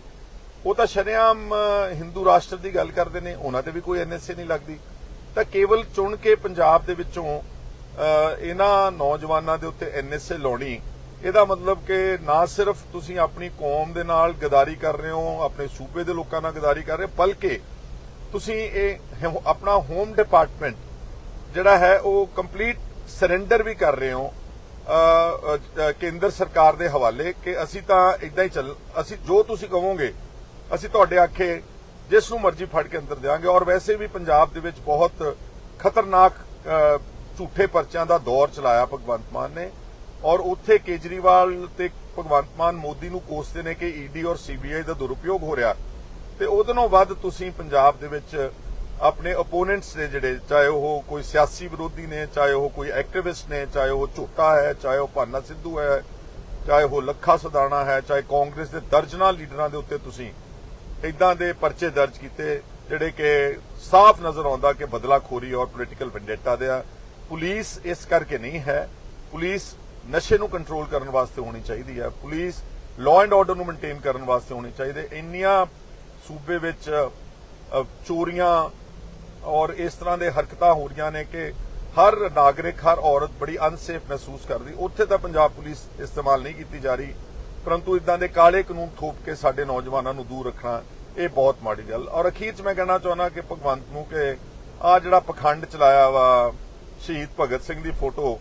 ਉਹ ਤਾਂ ਸ਼ਰੇਆਮ ਹਿੰਦੂ ਰਾਸ਼ਟਰ ਦੀ ਗੱਲ ਕਰਦੇ ਨੇ, ਉਹਨਾਂ ਤੇ ਵੀ ਕੋਈ ਐਨਐਸਏ ਨਹੀਂ ਲੱਗਦੀ। ਤਾਂ ਕੇਵਲ ਚੁਣ ਕੇ ਪੰਜਾਬ ਦੇ ਵਿੱਚੋਂ ਇਹਨਾਂ ਨੌਜਵਾਨਾਂ ਦੇ ਉੱਤੇ ਐਨਐਸਏ ਲਾਉਣੀ, ਇਹਦਾ ਮਤਲਬ ਕਿ ਨਾ ਸਿਰਫ ਤੁਸੀਂ ਆਪਣੀ ਕੌਮ ਦੇ ਨਾਲ ਗਦਾਰੀ ਕਰ ਰਹੇ ਹੋ, ਆਪਣੇ ਸੂਬੇ ਦੇ ਲੋਕਾਂ ਨਾਲ ਗਦਾਰੀ ਕਰ ਰਹੇ ਹੋ, ਬਲਕਿ ਤੁਸੀਂ ਇਹ ਆਪਣਾ ਹੋਮ ਡਿਪਾਰਟਮੈਂਟ ਜਿਹੜਾ ਹੈ, ਉਹ ਕੰਪਲੀਟ ਸਰੈਂਡਰ ਵੀ ਕਰ ਰਹੇ ਹੋ ਕੇਂਦਰ ਸਰਕਾਰ ਦੇ ਹਵਾਲੇ ਕਿ ਅਸੀਂ ਤਾਂ ਇਦਾਂ ਹੀ ਚੱਲ, ਅਸੀਂ ਜੋ ਤੁਸੀਂ ਕਹੋਗੇ, ਅਸੀਂ ਤੁਹਾਡੇ ਆਖੇ ਜਿਸ ਨੂੰ ਮਰਜ਼ੀ ਫੜ ਕੇ ਅੰਦਰ ਦੇਵਾਂਗੇ ਔਰ ਵੈਸੇ ਵੀ ਪੰਜਾਬ ਦੇ ਵਿੱਚ ਬਹੁਤ ਖਤਰਨਾਕ ਝੂਠੇ ਪਰਚਿਆਂ ਦਾ ਦੌਰ ਚਲਾਇਆ ਭਗਵੰਤ ਮਾਨ ਨੇ। ਔਰ ਉੱਥੇ ਕੇਜਰੀਵਾਲ ਤੇ ਭਗਵੰਤ ਮਾਨ ਮੋਦੀ ਨੂੰ ਕੋਸਦੇ ਨੇ ਕਿ ਈਡੀ ਔਰ ਸੀਬੀਆਈ ਦਾ ਦੁਰਉਪਯੋਗ ਹੋ ਰਿਹਾ। ਤੇ ਉਹਦੇ ਨਾਲੋਂ ਵੱਧ ਤੁਸੀਂ ਪੰਜਾਬ ਦੇ ਵਿੱਚ ਆਪਣੇ ਓਪੋਨੈਂਟਸ ਨੇ ਜਿਹੜੇ, ਚਾਹੇ ਉਹ ਕੋਈ ਸਿਆਸੀ ਵਿਰੋਧੀ ਨੇ, ਚਾਹੇ ਉਹ ਕੋਈ ਐਕਟਿਵਿਸਟ ਨੇ, ਚਾਹੇ ਉਹ ਝੋਟਾ ਹੈ, ਚਾਹੇ ਉਹ ਭਾਨਾ ਸਿੱਧੂ ਹੈ, ਚਾਹੇ ਉਹ ਲੱਖਾ ਸਦਾਣਾ ਹੈ, ਚਾਹੇ ਕਾਂਗਰਸ ਦੇ ਦਰਜਨਾਂ ਲੀਡਰਾਂ ਦੇ ਉੱਤੇ ਤੁਸੀਂ ਇਦਾਂ ਦੇ ਪਰਚੇ ਦਰਜ ਕੀਤੇ, ਜਿਹੜੇ ਕਿ ਸਾਫ਼ ਨਜ਼ਰ ਆਉਂਦਾ ਕਿ ਬਦਲਾਖੋਰੀ ਔਰ ਪੋਲੀਟੀਕਲ ਵੈਂਡੇਟਾ ਦੇ ਆ। ਪੁਲਿਸ ਇਸ ਕਰਕੇ ਨਹੀਂ ਹੈ, ਪੁਲਿਸ ਨਸ਼ੇ ਨੂੰ ਕੰਟਰੋਲ ਕਰਨ ਵਾਸਤੇ ਹੋਣੀ ਚਾਹੀਦੀ ਹੈ, ਪੁਲਿਸ ਲਾਅ ਐਂਡ ਆਰਡਰ ਨੂੰ ਮੇਨਟੇਨ ਕਰਨ ਵਾਸਤੇ ਹੋਣੀ ਚਾਹੀਦੀ ਹੈ। ਇੰਨੀਆਂ ਸੂਬੇ ਵਿੱਚ ਚੋਰੀਆਂ ਔਰ ਇਸ ਤਰ੍ਹਾਂ ਦੇ ਹਰਕਤਾਂ ਹੋ ਰਹੀਆਂ ਨੇ ਕਿ ਹਰ ਨਾਗਰਿਕ, ਹਰ ਔਰਤ ਬੜੀ ਅਨਸੇਫ ਮਹਿਸੂਸ ਕਰਦੀ। ਉੱਥੇ ਤਾਂ ਪੰਜਾਬ ਪੁਲਿਸ ਇਸਤੇਮਾਲ ਨਹੀਂ ਕੀਤੀ ਜਾ ਰਹੀ, ਪਰੰਤੂ ਇਦਾਂ ਦੇ ਕਾਲੇ ਕਾਨੂੰਨ ਥੋਪ ਕੇ ਸਾਡੇ ਨੌਜਵਾਨਾਂ ਨੂੰ ਦੂਰ ਰੱਖਣਾ, ਇਹ ਬਹੁਤ ਮਾੜੀ ਗੱਲ। ਔਰ ਅਖੀਰ 'ਚ ਮੈਂ ਕਹਿਣਾ ਚਾਹੁੰਦਾ ਕਿ ਭਗਵੰਤ ਨੂੰ ਕਿ ਆ ਜਿਹੜਾ ਪਖੰਡ ਚਲਾਇਆ ਵਾ, ਸ਼ਹੀਦ ਭਗਤ ਸਿੰਘ ਦੀ ਫੋਟੋ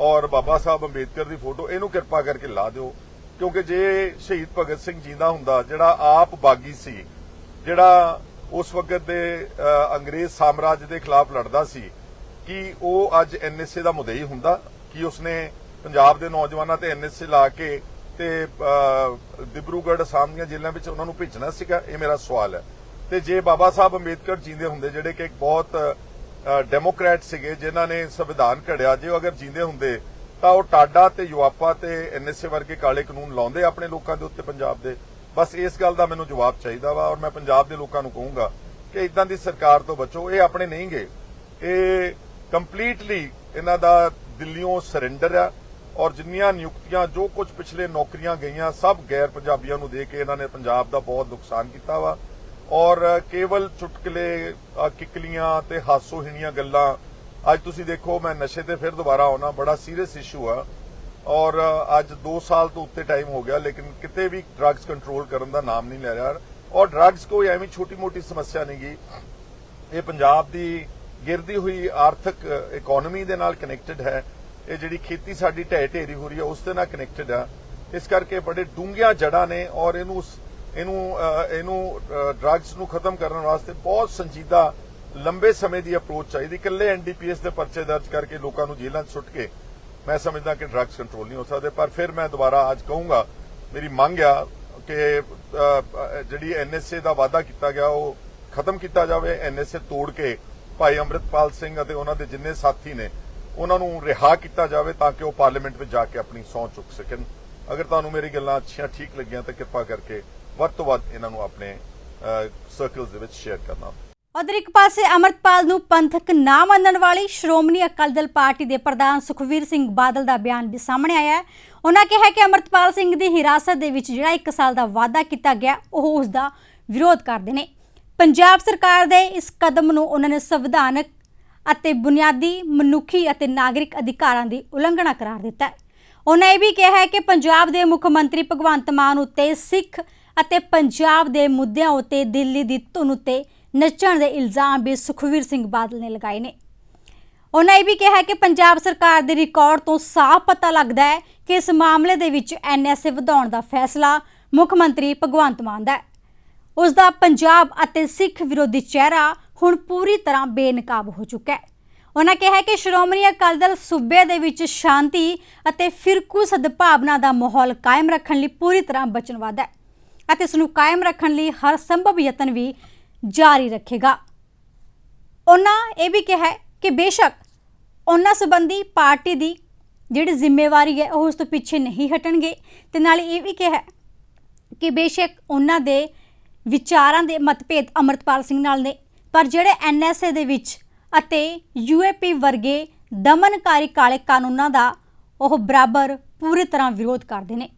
ਔਰ ਬਾਬਾ ਸਾਹਿਬ ਅੰਬੇਦਕਰ ਦੀ ਫੋਟੋ, ਇਹਨੂੰ ਕਿਰਪਾ ਕਰਕੇ ਲਾ ਦਿਓ, ਕਿਉਂਕਿ ਜੇ ਸ਼ਹੀਦ ਭਗਤ ਸਿੰਘ ਜਿੰਦਾ ਹੁੰਦਾ, ਜਿਹੜਾ ਆਪ ਬਾਗੀ ਸੀ, ਜਿਹੜਾ ਉਸ ਵਕਤ ਦੇ ਅੰਗਰੇਜ਼ ਸਾਮਰਾਜ ਦੇ ਖਿਲਾਫ ਲੜਦਾ ਸੀ ਕਿ ਉਹ ਅੱਜ ਐਨਐਸਏ ਦਾ ਮੁਦਈ ਹੁੰਦਾ ਕਿ ਉਸਨੇ ਪੰਜਾਬ ਦੇ ਨੌਜਵਾਨਾਂ ਤੇ ਐਨਐਸਏ ਲਾ ਕੇ ਤੇ ਅ, ਦਿਬਰੂਗੜ੍ਹ ਅਸਾਮ ਦੀਆਂ ਜੇਲ੍ਹਾਂ ਵਿੱਚ ਉਹਨਾਂ ਨੂੰ ਭੇਜਣਾ ਸੀਗਾ ਇਹ ਮੇਰਾ ਸਵਾਲ ਹੈ। ਤੇ ਜੇ ਬਾਬਾ ਸਾਹਿਬ ਅੰਬੇਦਕਰ ਜੀਂਦੇ ਹੁੰਦੇ ਜਿਹੜੇ ਕਿ ਇੱਕ ਬਹੁਤ ਡੈਮੋਕ੍ਰੈਟ ਸੀਗੇ ਜਿਨ੍ਹਾਂ ਨੇ ਸੰਵਿਧਾਨ ਘੜਿਆ ਜੇ ਅਗਰ ਜੀਂਦੇ ਹੁੰਦੇ ਤਾਂ ਉਹ ਟਾਡਾ ਤੇ ਯੁਆਪਾ ਤੇ ਐਨਐਸਏ ਵਰਗੇ ਕਾਲੇ ਕਾਨੂੰਨ ਲਾਉਂਦੇ ਆਪਣੇ ਲੋਕਾਂ ਦੇ ਉੱਤੇ ਪੰਜਾਬ ਦੇ। ਬਸ ਇਸ ਗੱਲ ਦਾ ਮੈਨੂੰ ਜਵਾਬ ਚਾਹੀਦਾ ਵਾ ਔਰ ਮੈਂ ਪੰਜਾਬ ਦੇ ਲੋਕਾਂ ਨੂੰ ਕਹੂੰਗਾ ਕਿ ਇਦਾਂ ਦੀ ਸਰਕਾਰ ਤੋਂ ਬਚੋ। ਇਹ ਆਪਣੇ ਨਹੀਂ ਗਏ ਇਹ ਕੰਪਲੀਟਲੀ ਇਹਨਾਂ ਦਾ ਦਿੱਲੀੋਂ ਸਰੈਂਡਰ ਆ ਔਰ ਜਿੰਨੀਆਂ ਨਿਯੁਕਤੀਆਂ ਜੋ ਕੁਝ ਪਿਛਲੇ ਨੌਕਰੀਆਂ ਗਈਆਂ ਸਭ ਗੈਰ ਪੰਜਾਬੀਆਂ ਨੂੰ ਦੇ ਕੇ ਇਹਨਾਂ ਨੇ ਪੰਜਾਬ ਦਾ ਬਹੁਤ ਨੁਕਸਾਨ ਕੀਤਾ ਵਾ। ਔਰ ਕੇਵਲ ਚੁਟਕਲੇ ਅ, ਕਿਕਲੀਆਂ ਤੇ ਹਾਸੋਹੀਣੀਆਂ ਗੱਲਾਂ ਅੱਜ ਤੁਸੀਂ ਦੇਖੋ ਮੈਂ ਨਸ਼ੇ ਤੇ ਫਿਰ ਦੁਬਾਰਾ ਆਉਣਾ ਬੜਾ ਸੀਰੀਅਸ ਇਸ਼ੂ ਆ। ਔਰ ਅੱਜ 2 ਸਾਲ ਤੋਂ ਉੱਤੇ ਟਾਈਮ ਹੋ ਗਿਆ ਲੇਕਿਨ ਕਿਤੇ ਵੀ ਡਰੱਗਸ ਕੰਟਰੋਲ ਕਰਨ ਦਾ ਨਾਮ ਨਹੀਂ ਲੈ ਰਿਹਾ। ਔਰ ਡਰੱਗਸ ਕੋਈ ਐਵੇਂ ਛੋਟੀ-ਮੋਟੀ ਸਮੱਸਿਆ ਨਹੀਂ ਗੀ। ਇਹ ਪੰਜਾਬ ਦੀ ਗਿਰਦੀ ਹੋਈ ਆਰਥਿਕ ਇਕਨੋਮੀ ਦੇ ਨਾਲ ਕਨੈਕਟਡ ਹੈ। ਇਹ ਜਿਹੜੀ ਖੇਤੀ ਸਾਡੀ ਢਹਿ ਢੇਰੀ ਹੋ ਰਹੀ ਹੈ ਉਸ ਦੇ ਨਾਲ ਕਨੈਕਟਡ ਆ। ਇਸ ਕਰਕੇ ਬੜੇ ਡੂੰਘੀਆਂ ਜੜਾਂ ਨੇ ਔਰ ਇਹਨੂੰ ਇਹਨੂੰ ਅ, ਇਹਨੂੰ ਡਰੱਗਸ ਨੂੰ ਖਤਮ ਕਰਨ ਵਾਸਤੇ ਬਹੁਤ ਸੰਜੀਦਾ ਲੰਬੇ ਸਮੇਂ ਦੀ ਅਪਰੋਚ ਚਾਹੀਦੀ। ਇਕੱਲੇ ਐਨਡੀਪੀਐਸ ਦੇ ਪਰਚੇ ਦਰਜ ਕਰਕੇ ਲੋਕਾਂ ਨੂੰ ਜੇਲ੍ਹਾਂ 'ਚ ਸੁੱਟ ਕੇ ਮੈਂ ਸਮਝਦਾ ਕਿ ਡਰੱਗਸ ਕੰਟਰੋਲ ਨਹੀਂ ਹੋ ਸਕਦੇ ਪਰ ਫਿਰ ਮੈਂ ਦੁਬਾਰਾ ਅੱਜ ਕਹੂੰਗਾ ਮੇਰੀ ਮੰਗ ਆ ਕਿ ਅ, ਅ, ਜਿਹੜੀ ਐਨਐਸਏ ਦਾ ਵਾਅਦਾ ਕੀਤਾ ਗਿਆ ਉਹ ਖਤਮ ਕੀਤਾ ਜਾਵੇ। ਐਨਐਸਏ ਤੋੜ ਕੇ ਭਾਈ ਅੰਮ੍ਰਿਤਪਾਲ ਸਿੰਘ ਅਤੇ ਉਹਨਾਂ ਦੇ ਜਿੰਨੇ ਸਾਥੀ ਨੇ ਉਹਨਾਂ ਨੂੰ ਰਿਹਾ ਕੀਤਾ ਜਾਵੇ ਤਾਂ ਕਿ ਉਹ ਪਾਰਲੀਮੈਂਟ ਵਿੱਚ ਜਾ ਕੇ ਆਪਣੀ ਸਹੁੰ ਚੁੱਕ ਸਕਣ। ਅਗਰ ਤੁਹਾਨੂੰ ਮੇਰੀ ਗੱਲਾਂ ਅੱਛੀਆਂ ਠੀਕ ਲੱਗੀਆਂ ਤਾਂ ਕਿਰਪਾ ਕਰਕੇ ਵੱਧ ਤੋਂ ਵੱਧ ਇਹਨਾਂ ਨੂੰ ਆਪਣੇ ਸਰਕਲਸ ਦੇ ਵਿੱਚ ਸ਼ੇਅਰ ਕਰਨਾ। ਉਧਰ ਇੱਕ ਪਾਸੇ ਅਮਰਤਪਾਲ ਨੂੰ ਪੰਥਕ ਨਾ ਮੰਨਣ ਵਾਲੀ ਸ਼੍ਰੋਮਣੀ ਅਕਾਲੀ ਦਲ ਪਾਰਟੀ ਦੇ ਪ੍ਰਧਾਨ ਸੁਖਵੀਰ ਸਿੰਘ ਬਾਦਲ ਦਾ ਬਿਆਨ ਵੀ ਸਾਹਮਣੇ ਆਇਆ ਹੈ। ਉਹਨਾਂ ਕਿਹਾ ਕਿ ਅਮਰਤਪਾਲ ਸਿੰਘ ਦੀ ਹਿਰਾਸਤ ਦੇ ਵਿੱਚ ਜਿਹੜਾ 1 ਸਾਲ ਦਾ ਵਾਅਦਾ ਕੀਤਾ ਗਿਆ, ਉਹ ਉਸ ਦਾ ਵਿਰੋਧ ਕਰਦੇ ਨੇ। ਪੰਜਾਬ ਸਰਕਾਰ ਦੇ ਇਸ ਕਦਮ ਨੂੰ ਉਹਨਾਂ ਨੇ ਸੰਵਿਧਾਨਕ ਅਤੇ ਬੁਨਿਆਦੀ, ਮਨੁੱਖੀ ਅਤੇ ਨਾਗਰਿਕ ਅਧਿਕਾਰਾਂ ਦੀ ਉਲੰਘਣਾ ਕਰਾਰ ਦਿੱਤਾ ਹੈ। ਉਹਨਾਂ ਇਹ ਵੀ ਕਿਹਾ ਹੈ ਕਿ ਪੰਜਾਬ ਦੇ ਮੁੱਖ ਮੰਤਰੀ ਭਗਵੰਤ ਮਾਨ ਉੱਤੇ ਸਿੱਖ ਅਤੇ ਪੰਜਾਬ ਦੇ ਮੁੱਦਿਆਂ ਉੱਤੇ ਦਿੱਲੀ ਦੀ ਧੁਨ ਉੱਤੇ ਨੱਚਣ ਦੇ ਇਲਜ਼ਾਮ ਵੀ ਸੁਖਵੀਰ ਸਿੰਘ ਬਾਦਲ ਨੇ ਲਗਾਏ ਨੇ। ਉਹਨਾਂ ਇਹ ਵੀ ਕਿਹਾ ਕਿ ਪੰਜਾਬ ਸਰਕਾਰ ਦੇ ਰਿਕਾਰਡ ਤੋਂ ਸਾਫ਼ ਪਤਾ ਲੱਗਦਾ ਹੈ ਕਿ ਇਸ ਮਾਮਲੇ ਦੇ ਵਿੱਚ ਐਨਐਸਏ ਵਧਾਉਣ ਦਾ ਫੈਸਲਾ ਮੁੱਖ ਮੰਤਰੀ ਭਗਵੰਤ ਮਾਨ ਦਾ ਹੈ। ਉਸ ਦਾ ਪੰਜਾਬ ਅਤੇ ਸਿੱਖ ਵਿਰੋਧੀ ਚਿਹਰਾ ਹੁਣ ਪੂਰੀ ਤਰ੍ਹਾਂ ਬੇਨਕਾਬ ਹੋ ਚੁੱਕਾ ਹੈ। ਉਹਨਾਂ ਕਿਹਾ ਕਿ ਸ਼੍ਰੋਮਣੀ ਅਕਾਲੀ ਦਲ ਸੂਬੇ ਦੇ ਵਿੱਚ ਸ਼ਾਂਤੀ ਅਤੇ ਫਿਰਕੂ ਸਦਭਾਵਨਾ ਦਾ ਮਾਹੌਲ ਕਾਇਮ ਰੱਖਣ ਲਈ ਪੂਰੀ ਤਰ੍ਹਾਂ ਵਚਨਬੱਧ ਹੈ ਅਤੇ ਇਸ ਨੂੰ ਕਾਇਮ ਰੱਖਣ ਲਈ ਹਰ ਸੰਭਵ ਯਤਨ ਵੀ ਜਾਰੀ ਰੱਖੇਗਾ। ਉਹਨਾਂ ਇਹ ਵੀ ਕਿਹਾ ਹੈ ਕਿ ਬੇਸ਼ੱਕ ਉਹਨਾਂ ਸੰਬੰਧੀ ਪਾਰਟੀ ਦੀ ਜਿਹੜੀ ਜ਼ਿੰਮੇਵਾਰੀ ਹੈ ਉਹ ਉਸ ਤੋਂ ਪਿੱਛੇ ਨਹੀਂ ਹਟਣਗੇ ਤੇ ਨਾਲ ਇਹ ਵੀ ਕਿਹਾ ਕਿ ਬੇਸ਼ੱਕ ਉਹਨਾਂ ਦੇ ਵਿਚਾਰਾਂ ਦੇ ਮਤਭੇਦ ਅਮਰਤਪਾਲ ਸਿੰਘ ਨਾਲ ਨੇ, ਪਰ ਜਿਹੜੇ ਐਨਐਸਏ ਦੇ ਵਿੱਚ ਅਤੇ ਯੂਏਪੀ ਵਰਗੇ ਦਮਨਕਾਰੀ ਕਾਲੇ ਕਾਨੂੰਨਾਂ ਦਾ ਉਹ ਬਰਾਬਰ ਪੂਰੀ ਤਰ੍ਹਾਂ ਵਿਰੋਧ ਕਰਦੇ ਨੇ।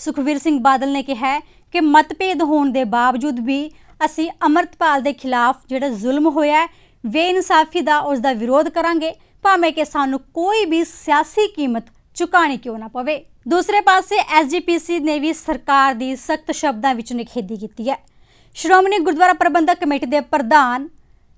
ਸੁਖਵੀਰ ਸਿੰਘ ਬਾਦਲ ਨੇ ਕਿਹਾ ਕਿ ਮਤਭੇਦ ਹੋਣ ਦੇ ਬਾਵਜੂਦ ਵੀ ਅਸੀਂ ਅਮਰਤਪਾਲ ਦੇ ਖਿਲਾਫ ਜਿਹੜਾ ਜ਼ੁਲਮ ਹੋਇਆ ਹੈ, ਬੇਇਨਸਾਫੀ ਦਾ ਉਸ ਦਾ ਵਿਰੋਧ ਕਰਾਂਗੇ, ਭਾਵੇਂ ਕਿ ਸਾਨੂੰ ਕੋਈ ਵੀ ਸਿਆਸੀ ਕੀਮਤ ਚੁਕਾਣੀ ਕਿਉਂ ਨਾ ਪਵੇ। ਦੂਸਰੇ ਪਾਸੇ ਐਸਜੀਪੀਸੀ ਨੇ ਵੀ ਸਰਕਾਰ ਦੀ ਸਖਤ ਸ਼ਬਦਾਂ ਵਿੱਚ ਨਿਖੇਧੀ ਕੀਤੀ ਹੈ। ਸ਼੍ਰੋਮਣੀ ਗੁਰਦੁਆਰਾ ਪ੍ਰਬੰਧਕ ਕਮੇਟੀ ਦੇ ਪ੍ਰਧਾਨ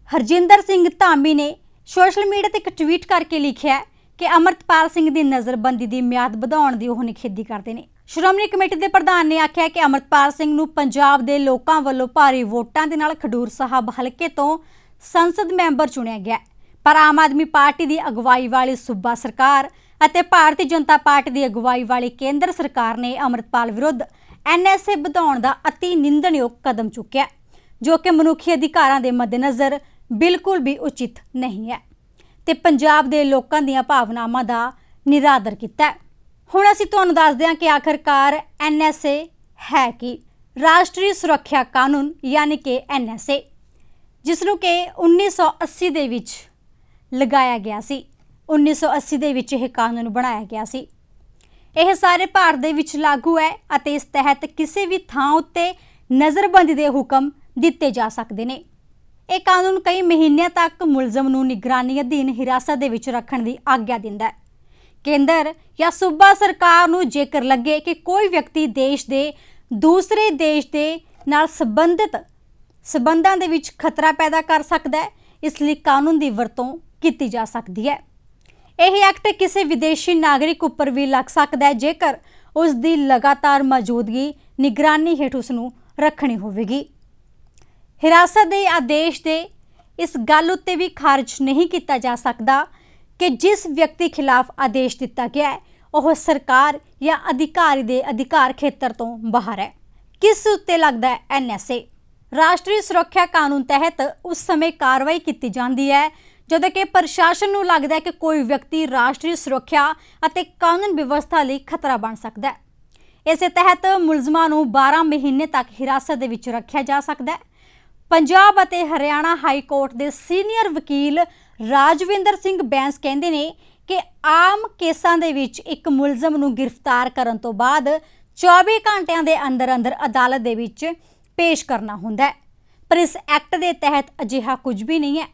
ਹਰਜਿੰਦਰ ਸਿੰਘ ਧਾਮੀ ਨੇ ਸੋਸ਼ਲ ਮੀਡੀਆ ਤੇ ਇੱਕ ਟਵੀਟ ਕਰਕੇ ਲਿਖਿਆ ਕਿ ਅਮਰਤਪਾਲ ਸਿੰਘ ਦੀ ਨਜ਼ਰਬੰਦੀ ਦੀ ਮਿਆਦ ਵਧਾਉਣ ਦੀ ਉਹ ਨਿਖੇਧੀ ਕਰਦੇ ਨੇ। ਸ਼੍ਰੋਮਣੀ ਕਮੇਟੀ ਦੇ ਪ੍ਰਧਾਨ ਨੇ ਆਖਿਆ ਕਿ ਅਮਰਤਪਾਲ ਸਿੰਘ ਨੂੰ ਪੰਜਾਬ ਦੇ ਲੋਕਾਂ ਵੱਲੋਂ ਭਾਰੀ ਵੋਟਾਂ ਦੇ ਨਾਲ ਖਡੂਰ ਸਾਹਿਬ ਹਲਕੇ ਤੋਂ ਸੰਸਦ ਮੈਂਬਰ ਚੁਣਿਆ ਗਿਆ ਪਰ ਆਮ ਆਦਮੀ ਪਾਰਟੀ ਦੀ ਅਗਵਾਈ ਵਾਲੀ ਸੂਬਾ ਸਰਕਾਰ ਅਤੇ ਭਾਰਤੀ ਜਨਤਾ ਪਾਰਟੀ ਦੀ ਅਗਵਾਈ ਵਾਲੀ ਕੇਂਦਰ ਸਰਕਾਰ ਨੇ ਅਮਰਤਪਾਲ ਵਿਰੁੱਧ ਐਨਐਸਏ ਵਧਾਉਣ ਦਾ ਅਤੀ ਨਿੰਦਣਯੋਗ ਕਦਮ ਚੁੱਕਿਆ ਜੋ ਕਿ ਮਨੁੱਖੀ ਅਧਿਕਾਰਾਂ ਦੇ ਮੱਦੇਨਜ਼ਰ ਬਿਲਕੁਲ ਵੀ ਉਚਿਤ ਨਹੀਂ ਹੈ ਤੇ ਪੰਜਾਬ ਦੇ ਲੋਕਾਂ ਦੀਆਂ ਭਾਵਨਾਵਾਂ ਦਾ ਨਿਰਾਦਰ ਕੀਤਾ ਹੈ। ਹੁਣ ਅਸੀਂ ਤੁਹਾਨੂੰ ਦੱਸਦੇ ਹਾਂ ਕਿ ਆਖਰਕਾਰ ਐਨਐਸਏ ਹੈ ਕੀ? ਰਾਸ਼ਟਰੀ ਸੁਰੱਖਿਆ ਕਾਨੂੰਨ ਯਾਨੀ ਕਿ ਐਨਐਸਏ ਜਿਸ ਨੂੰ ਕਿ 1980 ਦੇ ਵਿੱਚ ਲਗਾਇਆ ਗਿਆ ਸੀ। 1980 ਦੇ ਵਿੱਚ ਇਹ ਕਾਨੂੰਨ ਬਣਾਇਆ ਗਿਆ ਸੀ। ਇਹ ਸਾਰੇ ਭਾਰਤ ਦੇ ਵਿੱਚ ਲਾਗੂ ਹੈ ਅਤੇ ਇਸ ਤਹਿਤ ਕਿਸੇ ਵੀ ਥਾਂ ਉੱਤੇ ਨਜ਼ਰਬੰਦੀ ਦੇ ਹੁਕਮ ਦਿੱਤੇ ਜਾ ਸਕਦੇ ਨੇ। ਇਹ ਕਾਨੂੰਨ ਕਈ ਮਹੀਨਿਆਂ ਤੱਕ ਮੁਲਜ਼ਮ ਨੂੰ ਨਿਗਰਾਨੀ ਅਧੀਨ ਹਿਰਾਸਤ ਦੇ ਵਿੱਚ ਰੱਖਣ ਦੀ ਆਗਿਆ ਦਿੰਦਾ ਹੈ। ਕੇਂਦਰ ਜਾਂ ਸੂਬਾ ਸਰਕਾਰ ਨੂੰ ਜੇਕਰ ਲੱਗੇ ਕਿ ਕੋਈ ਵਿਅਕਤੀ ਦੇਸ਼ ਦੇ ਦੂਸਰੇ ਦੇਸ਼ ਦੇ ਨਾਲ ਸੰਬੰਧਿਤ ਸਬੰਧਾਂ ਦੇ ਵਿੱਚ ਖਤਰਾ ਪੈਦਾ ਕਰ ਸਕਦਾ ਹੈ, ਇਸ ਲਈ ਕਾਨੂੰਨ ਦੀ ਵਰਤੋਂ ਕੀਤੀ ਜਾ ਸਕਦੀ ਹੈ। ਇਹ ਐਕਟ ਕਿਸੇ ਵਿਦੇਸ਼ੀ ਨਾਗਰਿਕ ਉੱਪਰ ਵੀ ਲੱਗ ਸਕਦਾ ਹੈ, ਜੇਕਰ ਉਸ ਦੀ ਲਗਾਤਾਰ ਮੌਜੂਦਗੀ ਨਿਗਰਾਨੀ ਹੇਠ ਉਸ ਨੂੰ ਰੱਖਣੀ ਹੋਵੇਗੀ। ਹਿਰਾਸਤ ਦੇ ਆਦੇਸ਼ ਦੇ ਇਸ ਗੱਲ ਉੱਤੇ ਵੀ ਖਾਰਜ ਨਹੀਂ ਕੀਤਾ ਜਾ ਸਕਦਾ। ਕਿ ਜਿਸ ਵਿਅਕਤੀ ਖਿਲਾਫ ਆਦੇਸ਼ ਦਿੱਤਾ ਗਿਆ ਹੈ, ਉਹ ਸਰਕਾਰ ਜਾਂ ਅਧਿਕਾਰੀ ਦੇ ਅਧਿਕਾਰ ਖੇਤਰ ਤੋਂ ਬਾਹਰ ਹੈ। ਕਿਸ ਉੱਤੇ ਲੱਗਦਾ ਹੈ ਐਨਐਸਏ ਰਾਸ਼ਟਰੀ ਸੁਰੱਖਿਆ ਕਾਨੂੰਨ ਤਹਿਤ ਉਸ ਸਮੇਂ ਕਾਰਵਾਈ ਕੀਤੀ ਜਾਂਦੀ ਹੈ, ਜਦੋਂ ਕਿ ਪ੍ਰਸ਼ਾਸਨ ਨੂੰ ਲੱਗਦਾ ਹੈ ਕਿ ਕੋਈ ਵਿਅਕਤੀ ਰਾਸ਼ਟਰੀ ਸੁਰੱਖਿਆ ਅਤੇ ਕਾਨੂੰਨ ਵਿਵਸਥਾ ਲਈ ਖਤਰਾ ਬਣ ਸਕਦਾ ਹੈ। ਇਸੇ ਤਹਿਤ ਮੁਲਜ਼ਮਾਂ ਨੂੰ 12 ਮਹੀਨੇ ਤੱਕ ਹਿਰਾਸਤ ਦੇ ਵਿੱਚ ਰੱਖਿਆ ਜਾ ਸਕਦਾ ਹੈ। ਪੰਜਾਬ ਅਤੇ ਹਰਿਆਣਾ ਹਾਈ ਕੋਰਟ ਦੇ ਸੀਨੀਅਰ ਵਕੀਲ ਰਾਜਵਿੰਦਰ ਸਿੰਘ ਬੈਂਸ ਕਹਿੰਦੇ ਨੇ ਕਿ ਆਮ ਕੇਸਾਂ ਦੇ ਵਿੱਚ ਇੱਕ ਮੁਲਜ਼ਮ ਨੂੰ ਗ੍ਰਿਫਤਾਰ ਕਰਨ ਤੋਂ ਬਾਅਦ 24 ਘੰਟਿਆਂ ਦੇ ਅੰਦਰ ਅੰਦਰ ਅਦਾਲਤ ਦੇ ਵਿੱਚ ਪੇਸ਼ ਕਰਨਾ ਹੁੰਦਾ ਹੈ। ਪਰ ਇਸ ਐਕਟ ਦੇ ਤਹਿਤ ਅਜਿਹਾ ਕੁਝ ਵੀ ਨਹੀਂ ਹੈ।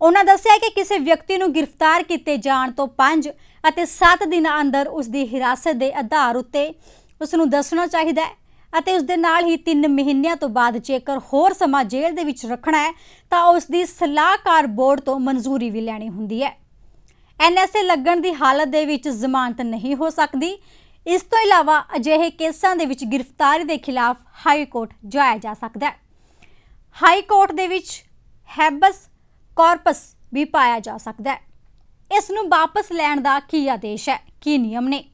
ਉਹਨਾਂ ਦੱਸਿਆ ਕਿ ਕਿਸੇ ਵਿਅਕਤੀ ਨੂੰ ਗ੍ਰਿਫਤਾਰ ਕੀਤੇ ਜਾਣ ਤੋਂ 5 ਅਤੇ 7 ਦਿਨਾਂ ਅੰਦਰ ਉਸ ਦੀ ਹਿਰਾਸਤ ਦੇ ਆਧਾਰ ਉੱਤੇ ਉਸ ਨੂੰ ਦੱਸਣਾ ਚਾਹੀਦਾ ਹੈ। ਅਤੇ ਉਸ ਦੇ ਨਾਲ ਹੀ 3 ਮਹੀਨਿਆਂ ਤੋਂ ਬਾਅਦ ਜੇਕਰ ਹੋਰ ਸਮਾਂ ਜੇਲ੍ਹ ਦੇ ਵਿੱਚ ਰੱਖਣਾ ਹੈ, ਤਾਂ ਉਸ ਦੀ ਸਲਾਹਕਾਰ ਬੋਰਡ ਤੋਂ ਮਨਜ਼ੂਰੀ ਵੀ ਲੈਣੀ ਹੁੰਦੀ ਹੈ। ਐਨਐਸਏ ਲੱਗਣ ਦੀ ਹਾਲਤ ਦੇ ਵਿੱਚ ਜ਼ਮਾਨਤ ਨਹੀਂ ਹੋ ਸਕਦੀ। ਇਸ ਤੋਂ ਇਲਾਵਾ ਅਜਿਹੇ ਕੇਸਾਂ ਦੇ ਵਿੱਚ ਗ੍ਰਿਫਤਾਰੀ ਦੇ ਖਿਲਾਫ ਹਾਈ ਕੋਰਟ ਜਾਇਆ ਜਾ ਸਕਦਾ ਹੈ। ਹਾਈ ਕੋਰਟ ਦੇ ਵਿੱਚ ਹੈਬਸ ਕਾਰਪਸ ਵੀ ਪਾਇਆ ਜਾ ਸਕਦਾ ਹੈ। ਇਸ ਨੂੰ ਵਾਪਸ ਲੈਣ ਦਾ ਕੀ ਆਦੇਸ਼ ਹੈ, ਕੀ ਨਿਯਮ ਨੇ?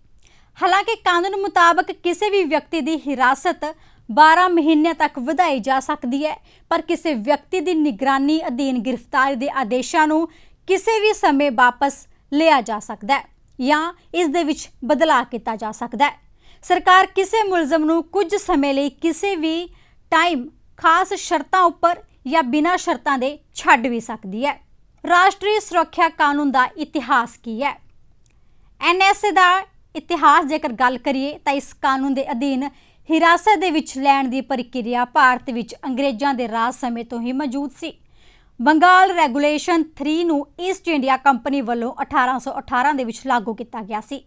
ਹਾਲਾਂਕਿ ਕਾਨੂੰਨ ਮੁਤਾਬਕ ਕਿਸੇ ਵੀ ਵਿਅਕਤੀ ਦੀ ਹਿਰਾਸਤ 12 ਮਹੀਨਿਆਂ ਤੱਕ ਵਧਾਈ ਜਾ ਸਕਦੀ ਹੈ, ਪਰ ਕਿਸੇ ਵਿਅਕਤੀ ਦੀ ਨਿਗਰਾਨੀ ਅਧੀਨ ਗ੍ਰਿਫਤਾਰੀ ਦੇ ਆਦੇਸ਼ਾਂ ਨੂੰ ਕਿਸੇ ਵੀ ਸਮੇਂ ਵਾਪਸ ਲਿਆ ਜਾ ਸਕਦਾ ਹੈ ਜਾਂ ਇਸ ਦੇ ਵਿੱਚ ਬਦਲਾਅ ਕੀਤਾ ਜਾ ਸਕਦਾ ਹੈ। ਸਰਕਾਰ ਕਿਸੇ ਮੁਲਜ਼ਮ ਨੂੰ ਕੁਝ ਸਮੇਂ ਲਈ ਕਿਸੇ ਵੀ ਟਾਈਮ ਖਾਸ ਸ਼ਰਤਾਂ ਉੱਪਰ ਜਾਂ ਬਿਨਾਂ ਸ਼ਰਤਾਂ ਦੇ ਛੱਡ ਵੀ ਸਕਦੀ ਹੈ। ਰਾਸ਼ਟਰੀ ਸੁਰੱਖਿਆ ਕਾਨੂੰਨ ਦਾ ਇਤਿਹਾਸ ਕੀ ਹੈ? ਐਨਐਸਏ ਦਾ ਇਤਿਹਾਸ ਜੇਕਰ ਗੱਲ ਕਰੀਏ ਤਾਂ ਇਸ ਕਾਨੂੰਨ ਦੇ ਅਧੀਨ ਹਿਰਾਸਤ ਦੇ ਵਿੱਚ ਲੈਣ ਦੀ ਪ੍ਰਕਿਰਿਆ ਭਾਰਤ ਵਿੱਚ ਅੰਗਰੇਜ਼ਾਂ ਦੇ ਰਾਜ ਸਮੇਂ ਤੋਂ ਹੀ ਮੌਜੂਦ ਸੀ। ਬੰਗਾਲ ਰੈਗੂਲੇਸ਼ਨ 3 ਨੂੰ ਈਸਟ ਇੰਡੀਆ ਕੰਪਨੀ ਵੱਲੋਂ 1818 ਦੇ ਵਿੱਚ ਲਾਗੂ ਕੀਤਾ ਗਿਆ ਸੀ।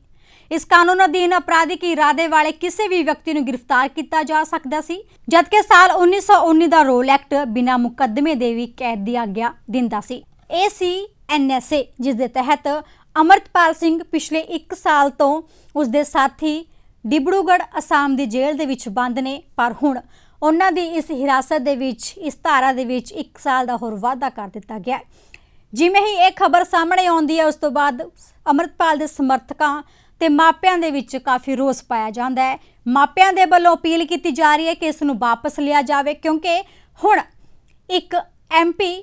ਇਸ ਕਾਨੂੰਨ ਅਧੀਨ ਅਪਰਾਧਿਕ ਇਰਾਦੇ ਵਾਲੇ ਕਿਸੇ ਵੀ ਵਿਅਕਤੀ ਨੂੰ ਗ੍ਰਿਫਤਾਰ ਕੀਤਾ ਜਾ ਸਕਦਾ ਸੀ, ਜਦਕਿ ਸਾਲ 1919 ਦਾ ਰੋਲ ਐਕਟ ਬਿਨਾਂ ਮੁਕੱਦਮੇ ਦੇ ਵੀ ਕੈਦ ਦੀ ਆਗਿਆ ਦਿੰਦਾ ਸੀ। ਇਹ ਸੀ ਐਨਐਸਏ ਜਿਸ ਦੇ ਤਹਿਤ ਅਮਰਤਪਾਲ ਸਿੰਘ ਪਿਛਲੇ 1 ਸਾਲ ਤੋਂ ਉਸ ਦੇ ਸਾਥੀ ਡਿਬੜੂਗੜ੍ਹ ਅਸਾਮ ਦੀ ਜੇਲ੍ਹ ਦੇ ਵਿੱਚ ਬੰਦ ਨੇ, ਪਰ ਹੁਣ ਉਹਨਾਂ ਦੀ ਇਸ ਹਿਰਾਸਤ ਦੇ ਵਿੱਚ, ਇਸ ਧਾਰਾ ਦੇ ਵਿੱਚ 1 ਸਾਲ ਦਾ ਹੋਰ ਵਾਅਦਾ ਕਰ ਦਿੱਤਾ ਗਿਆ ਜਿਵੇਂ ਹੀ ਇਹ ਖਬਰ ਸਾਹਮਣੇ ਆਉਂਦੀ ਹੈ, ਉਸ ਤੋਂ ਬਾਅਦ ਅਮਰਤਪਾਲ ਦੇ ਸਮਰਥਕਾਂ ਤੇ ਮਾਪਿਆਂ ਦੇ ਵਿੱਚ ਕਾਫੀ ਰੋਸ ਪਾਇਆ ਜਾਂਦਾ ਹੈ। ਮਾਪਿਆਂ ਦੇ ਵੱਲੋਂ ਅਪੀਲ ਕੀਤੀ ਜਾ ਰਹੀ ਹੈ ਕਿ ਇਸ ਨੂੰ ਵਾਪਸ ਲਿਆ ਜਾਵੇ, ਕਿਉਂਕਿ ਹੁਣ ਇੱਕ ਐਮਪੀ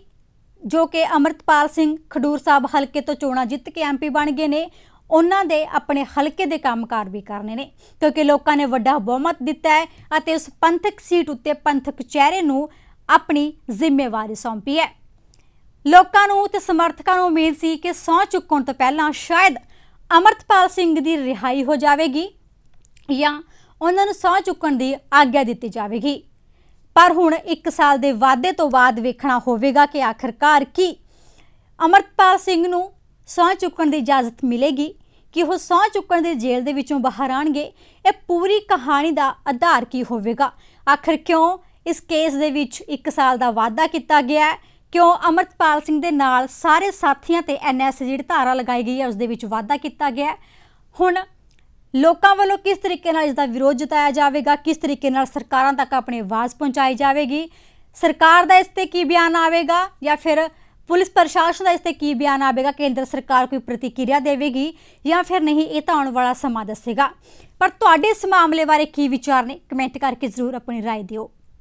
ਜੋ ਕਿ ਅਮਰਤਪਾਲ ਸਿੰਘ ਖਡੂਰ ਸਾਹਿਬ ਹਲਕੇ ਤੋਂ ਚੋਣਾਂ ਜਿੱਤ ਕੇ ਐਮਪੀ ਬਣ ਗਏ ਨੇ, ਉਹਨਾਂ ਦੇ ਆਪਣੇ ਹਲਕੇ ਦੇ ਕੰਮਕਾਰ ਵੀ ਕਰਨੇ ਨੇ, ਕਿਉਂਕਿ ਲੋਕਾਂ ਨੇ ਵੱਡਾ ਬਹੁਮਤ ਦਿੱਤਾ ਹੈ ਅਤੇ ਉਸ ਪੰਥਕ ਸੀਟ ਉੱਤੇ ਪੰਥਕ ਚਿਹਰੇ ਨੂੰ ਆਪਣੀ ਜ਼ਿੰਮੇਵਾਰੀ ਸੌਂਪੀ ਹੈ। ਲੋਕਾਂ ਨੂੰ ਤੇ ਸਮਰਥਕਾਂ ਨੂੰ ਉਮੀਦ ਸੀ ਕਿ ਸਹੁੰ ਚੁੱਕਣ ਤੋਂ ਪਹਿਲਾਂ ਸ਼ਾਇਦ ਅਮਰਤਪਾਲ ਸਿੰਘ ਦੀ ਰਿਹਾਈ ਹੋ ਜਾਵੇਗੀ ਜਾਂ ਉਹਨਾਂ ਨੂੰ ਸਹੁੰ ਚੁੱਕਣ ਦੀ ਆਗਿਆ ਦਿੱਤੀ ਜਾਵੇਗੀ। ਪਰ ਹੁਣ 1 ਸਾਲ ਦੇ ਵਾਅਦੇ ਤੋਂ ਬਾਅਦ ਵੇਖਣਾ ਹੋਵੇਗਾ ਕਿ ਆਖਰਕਾਰ ਕੀ। ਅਮਰਤਪਾਲ ਸਿੰਘ ਨੂੰ ਸਹੁੰ ਚੁੱਕਣ ਦੀ ਇਜਾਜ਼ਤ ਮਿਲੇਗੀ ਕਿ ਉਹ ਸਹੁੰ ਚੁੱਕਣ ਦੇ ਜੇਲ੍ਹ ਦੇ ਵਿੱਚੋਂ ਬਾਹਰ ਆਣਗੇ ਇਹ ਪੂਰੀ ਕਹਾਣੀ ਦਾ ਆਧਾਰ ਕੀ ਹੋਵੇਗਾ? ਆਖਰ ਕਿਉਂ ਇਸ ਕੇਸ ਦੇ ਵਿੱਚ 1 ਸਾਲ ਦਾ ਵਾਅਦਾ ਕੀਤਾ ਗਿਆ ਹੈ? ਕਿਉਂ ਅਮਰਤਪਾਲ ਸਿੰਘ ਦੇ ਨਾਲ ਸਾਰੇ ਸਾਥੀਆਂ ਤੇ ਐਨਐਸ ਜਿਹੜੀ ਧਾਰਾ ਲਗਾਈ ਗਈ ਹੈ, ਉਸ ਦੇ ਵਿੱਚ ਵਾਅਦਾ ਕੀਤਾ ਗਿਆ ਹੁਣ ਲੋਕਾਂ ਵੱਲੋਂ ਕਿਸ ਤਰੀਕੇ ਨਾਲ ਇਸ ਦਾ ਵਿਰੋਧ ਜਤਾਇਆ ਜਾਵੇਗਾ ਕਿਸ ਤਰੀਕੇ ਨਾਲ ਸਰਕਾਰਾਂ ਤੱਕ ਆਪਣੀ ਆਵਾਜ਼ ਪਹੁੰਚਾਈ ਜਾਵੇਗੀ ਸਰਕਾਰ ਦਾ ਇਸ ਤੇ ਕੀ ਬਿਆਨ ਆਵੇਗਾ ਜਾਂ ਫਿਰ ਪੁਲਿਸ ਪ੍ਰਸ਼ਾਸਨ ਦਾ ਇਸ ਤੇ ਕੀ ਬਿਆਨ ਆਵੇਗਾ ਕੇਂਦਰ ਸਰਕਾਰ ਕੋਈ ਪ੍ਰਤੀਕਿਰਿਆ ਦੇਵੇਗੀ ਜਾਂ ਫਿਰ ਨਹੀਂ ਇਹ ਤਾਂ ਆਉਣ ਵਾਲਾ ਸਮਾਂ ਦੱਸੇਗਾ ਪਰ ਤੁਹਾਡੇ ਇਸ ਮਾਮਲੇ ਬਾਰੇ ਕੀ ਵਿਚਾਰ ਨੇ ਕਮੈਂਟ ਕਰਕੇ ਜ਼ਰੂਰ ਆਪਣੀ رائے ਦਿਓ